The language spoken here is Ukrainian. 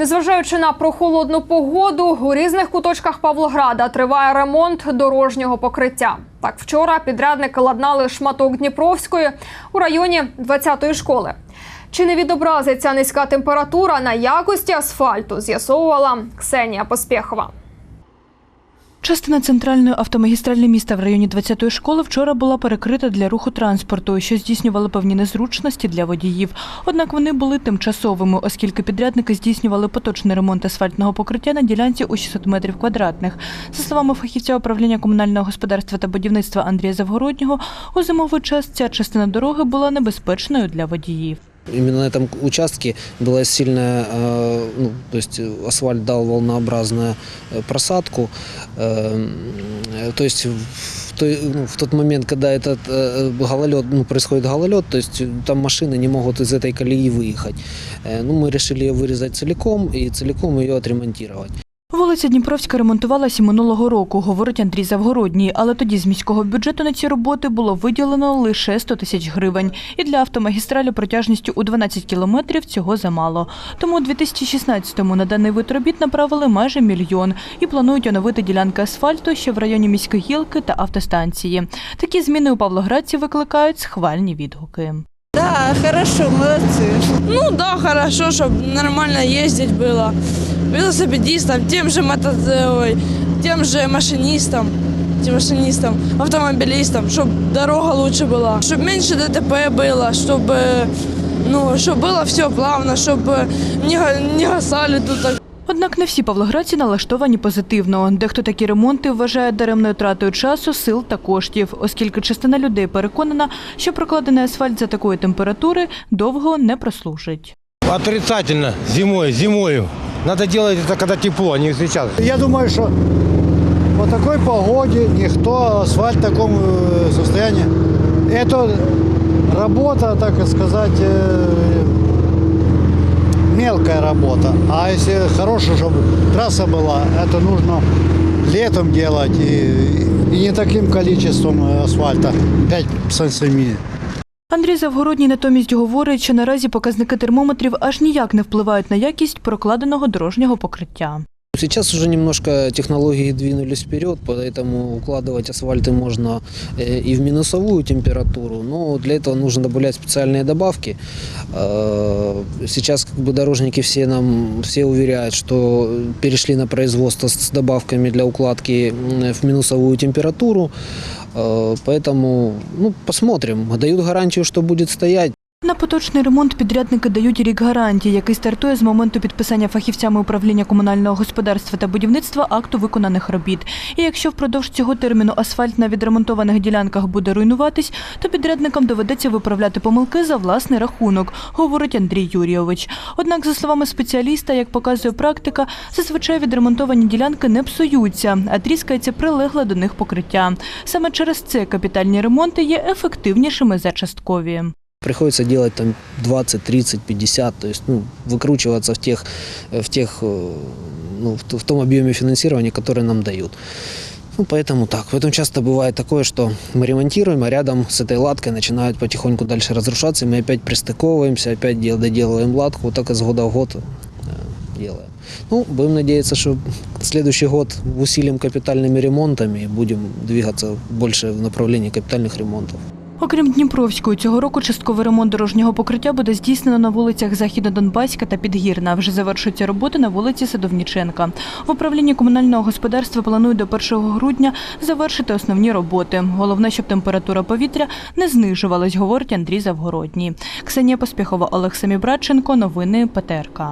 Незважаючи на прохолодну погоду, у різних куточках Павлограда триває ремонт дорожнього покриття. Так, вчора підрядники ладнали шматок Дніпровської у районі 20-ї школи. Чи не відобразиться низька температура на якості асфальту? З'ясовувала Ксенія Поспєхова. Частина центральної автомагістралі міста в районі 20-ї школи вчора була перекрита для руху транспорту, що здійснювали певні незручності для водіїв. Однак вони були тимчасовими, оскільки підрядники здійснювали поточний ремонт асфальтного покриття на ділянці у 600 метрів квадратних. За словами фахівця управління комунального господарства та будівництва Андрія Завгороднього, у зимовий час ця частина дороги була небезпечною для водіїв. Именно на этом участке была сильная, э, ну, то есть асфальт дал волнообразную э, просадку. Э, То есть в, той- ну, в тот момент, когда этот э, гололед, ну, происходит гололед, то есть там машины не могут из этой колеи выехать. Э, Ну, мы решили ее вырезать целиком и целиком ее отремонтировать. Вулиця Дніпровська ремонтувалася минулого року, говорить Андрій Завгородній, але тоді з міського бюджету на ці роботи було виділено лише 100 тисяч гривень. І для автомагістралі протяжністю у 12 кілометрів цього замало. Тому у 2016-му на даний вид робіт направили майже мільйон і планують оновити ділянки асфальту ще в районі міської гілки та автостанції. Такі зміни у Павлоградці викликають схвальні відгуки. Да, хорошо, молодцы. Ну да, хорошо, чтобы нормально ездить было. Велосипедистам, тем же мото... ой, тем же машинистам, тем машинистам, автомобилистам, чтобы дорога лучше была, чтобы меньше ДТП было, чтобы ну, чтобы было все плавно, чтобы не, га- не гасали тут так. Однак не всі павлоградці налаштовані позитивно. Дехто такі ремонти вважає даремною тратою часу, сил та коштів, оскільки частина людей переконана, що прокладений асфальт за такої температури довго не прослужить. Отрицательно. Зимой, зимой. Надо делать это, когда тепло, а не сейчас. Я думаю, что по такой погоде никто асфальт в таком э, состоянии. Это работа, так сказать, э, мелкая работа. А если хорошая, чтобы трасса была, это нужно летом делать и, и не таким количеством э, асфальта, 5 сантиметров. Андрій Завгородній натомість говорить, що наразі показники термометрів аж ніяк не впливають на якість прокладеного дорожнього покриття. Сейчас уже немножко технологии двинулись вперед, поэтому укладывать асфальты можно э, и в минусовую температуру, но для этого нужно добавлять специальные добавки. Э, Сейчас как бы дорожники все нам все уверяют, что перешли на производство с добавками для укладки в минусовую температуру, Э, поэтому ну, посмотрим. Дают гарантию, что будет стоять. На поточний ремонт підрядники дають рік гарантії, який стартує з моменту підписання фахівцями управління комунального господарства та будівництва акту виконаних робіт. І якщо впродовж цього терміну асфальт на відремонтованих ділянках буде руйнуватись, то підрядникам доведеться виправляти помилки за власний рахунок, говорить Андрій Юрійович. Однак, за словами спеціаліста, як показує практика, зазвичай відремонтовані ділянки не псуються, а тріскається прилегле до них покриття. Саме через це капітальні ремонти є ефективнішими за часткові. Приходится делать там 20, 30, 50, то есть ну, выкручиваться в тех, в тех, э, ну, в т- в том объеме финансирования, который нам дают. Ну, поэтому так. Поэтому часто бывает такое, что мы ремонтируем, а рядом с этой латкой начинают потихоньку дальше разрушаться, и мы опять пристыковываемся, опять дел- доделываем латку, вот так из года в год э, делаем. Ну, будем надеяться, что следующий год усилим капитальными ремонтами и будем двигаться больше в направлении капитальных ремонтов. Окрім Дніпровської, цього року частковий ремонт дорожнього покриття буде здійснено на вулицях Західно-Донбаська та Підгірна. Вже завершуються роботи на вулиці Садовніченка. В управлінні комунального господарства планують до 1 грудня завершити основні роботи. Головне, щоб температура повітря не знижувалась, говорить Андрій Завгородній. Ксенія Поспіхова, Олег Самібрадченко. Новини ПТРК.